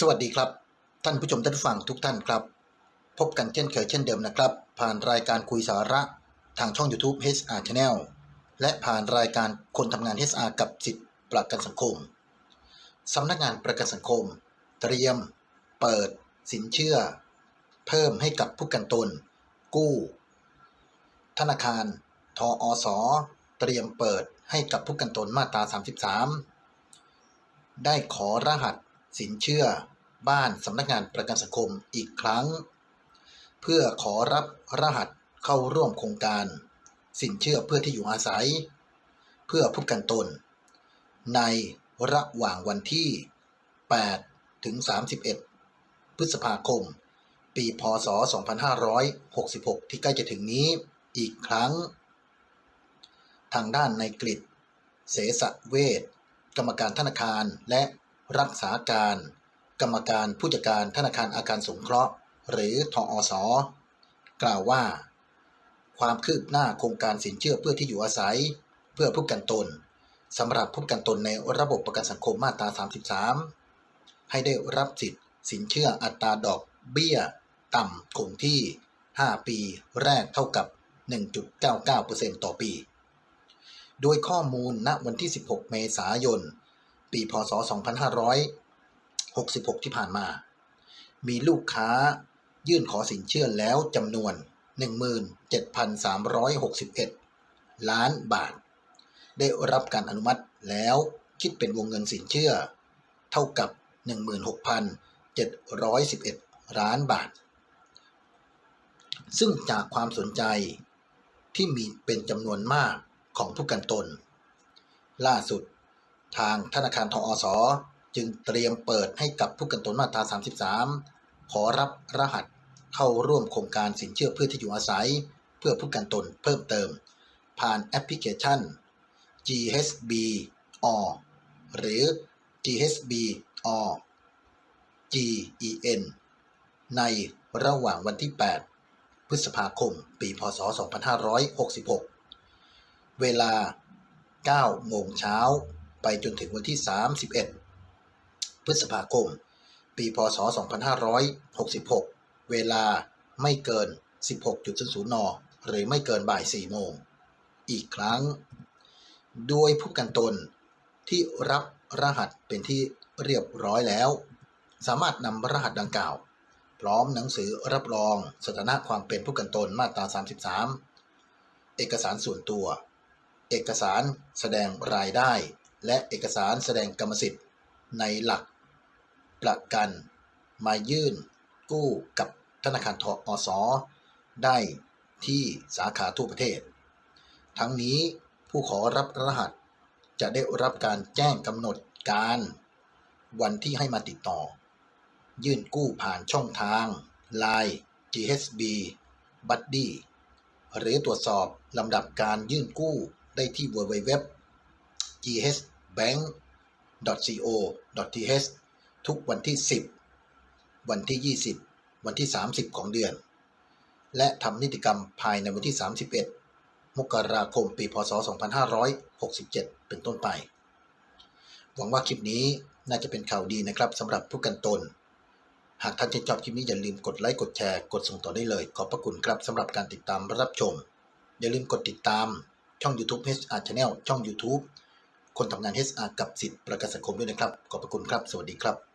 สวัสดีครับ ท่านผู้ชมท่านผู้ฟังทุกท่านครับ พบกันเช่นเคยเช่นเดิมนะครับ ผ่านรายการคุยสาระทางช่อง YouTube HR Channel และผ่านรายการคนทำงาน HR กับสิทธิประกันสังคมสำนักงานประกันสังคม เตรียม เปิด สินเชื่อ เพิ่มให้กับผู้กันตน กู้ ธนาคาร ทออสเตรียมเปิดให้กับผู้กันตนมาตรา 33 ได้ขอรหัส สินเชื่อบ้านสำนักงานประกันสังคมอีกครั้ง เพื่อขอรับรหัสเข้าร่วมโครงการ สินเชื่อเพื่อที่อยู่อาศัย เพื่อผู้กันตน ในระหว่างวันที่ 8 ถึง 31 พฤษภาคม ปีพศ 2566 ที่ใกล้จะถึงนี้อีกครั้ง ทางด้านในกฤษเสสะเวทกรรมการธนาคารและ รักษาการ กรรมการผู้จัดการธนาคารอาคารสงเคราะห์ หรือทออสกล่าวว่า ความคืบหน้าโครงการสินเชื่อเพื่อที่อยู่อาศัย เพื่อผู้กันตนสำหรับผู้กันตนในระบบประกันสังคมมาตรา 33 ให้ได้รับสิทธิ์สินเชื่ออัตราดอกเบี้ย ต่ำคงที่ 5 ปีแรกเท่ากับ 1.99%ต่อปี โดยข้อมูลณวันที่ 16 เมษายน ปีพศ 2566 ที่ผ่านมา มีลูกค้ายื่นขอสินเชื่อแล้วจำนวน 17,361 ล้านบาท ได้รับการอนุมัติแล้วคิดเป็นวงเงินสินเชื่อ เท่ากับ 16,711 ล้านบาท ซึ่งจากความสนใจที่มีเป็นจำนวนมากของผู้กันตน ล่าสุด ทางธนาคารทออสจึงเตรียมเปิดให้กับผู้กันตนมาตรา 33 ขอรับรหัสเข้าร่วมโครงการสินเชื่อเพื่อที่อยู่อาศัย เพื่อผู้กันตนเพิ่มเติม ผ่านแอปพลิเคชัน GHB or หรือ GHB or GEN ในระหว่างวันที่ 8 พฤษภาคม ปีพศ 2566 เวลา 9 โมงเช้า ไปจนถึงวันที่ 31 พฤษภาคม ปีพศ 2566 เวลาไม่เกิน 16.00 น หรือไม่เกินบ่าย 4 โมง อีกครั้งโดยผู้กันตนที่รับรหัสเป็นที่เรียบร้อยแล้ว สามารถนำรหัสดังกล่าว พร้อมหนังสือรับรองสถานะความเป็นผู้กันตนมาตรา 33 เอกสารส่วนตัว เอกสารแสดงรายได้ และเอกสารแสดงกรรมสิทธิ์ในหลักประกัน มายื่นกู้กับธนาคารทอสได้ที่สาขาทั่วประเทศ ทั้งนี้ผู้ขอรับรหัสจะได้รับการแจ้งกำหนดการ วันที่ให้มาติดต่อ ยื่นกู้ผ่านช่องทาง Line GHB Buddy หรือตรวจสอบลำดับการยื่นกู้ได้ที่ www ghbank.co.th ทุกวันที่ 10 วันที่ 20 วันที่ 30 ของเดือน และทำนิติกรรมภายในวันที่ 31 มกราคม ปี พศ 2567 เป็นต้นไป หวังว่าคลิปนี้น่าจะเป็นข่าวดีนะครับสำหรับผู้กันตน หากท่านชื่นชอบคลิปนี้อย่าลืมกดไลค์ กดแชร์ กดส่งต่อได้เลย ขอบพระคุณครับสำหรับการติดตามรับชม อย่าลืมกดติดตามช่อง YouTube HR Channel ช่อง YouTube คนทำงาน HR กับสิทธิประกันสังคมด้วยนะครับ ขอบพระคุณครับ สวัสดีครับ